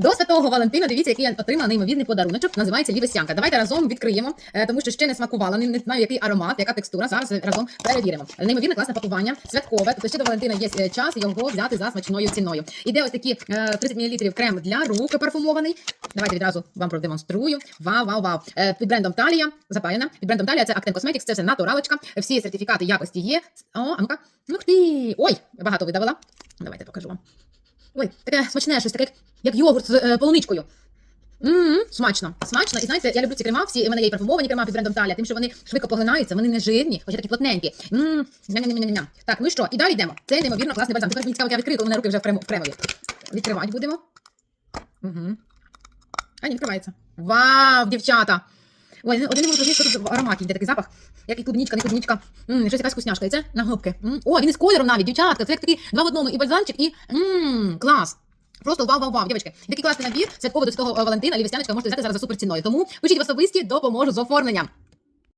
До святого Валентина, дивіться, який я отримала неймовірний подаруночок. Називається лівесянка. Давайте разом відкриємо, е, тому що ще не смакувала, не, не знаю, який аромат, яка текстура. Зараз разом перевіримо. Неймовірне класне пакування, святкове. Тобто ще до Валентина є е, час його взяти за смачною ціною. Іде ось такі е, 30 мл крем для рук парфумований. Давайте відразу вам продемонструю. Вау, вау, вау. Е, Під брендом Талія запаяна. Під брендом Талія це Acten Cosmetics, це все натуралочка. Всі сертифікати якості є. О, ну-ка. Ух ти! Ой, багато видавала. Давайте покажу вам. Ой, таке смачне щось, таке, як- йогурт з е, полуничкою. Мм, смачно, смачно. І знаєте, я люблю ці крема, всі мене є парфумовані крема під брендом Талія, тим, що вони швидко поглинаються, вони не жирні, хоча такі плотненькі. Мм, ням-ням-ням-ням. Так, ну і що? І далі йдемо. Це неймовірно класний бальзам. Тепер мені цікаво, я відкрию, у мене руки вже в крему- в кремові. Відкривати будемо. Угу. А, не відкривається. Вау, дівчата! Ой, один не можу зрозуміти, що тут в йде такий запах, як і клубнічка, не клубнічка. М, щось якась вкусняшка. І це на губки. М, О, він із кольором навіть, дівчатка. Це як такі два в одному, і бальзамчик, і м, клас. Просто вау, вау, вау, дівчатки. Такий класний набір святково до святого е, Валентина, лівістяночка можете взяти зараз за супер ціною. Тому пишіть в особисті, допоможу з оформленням.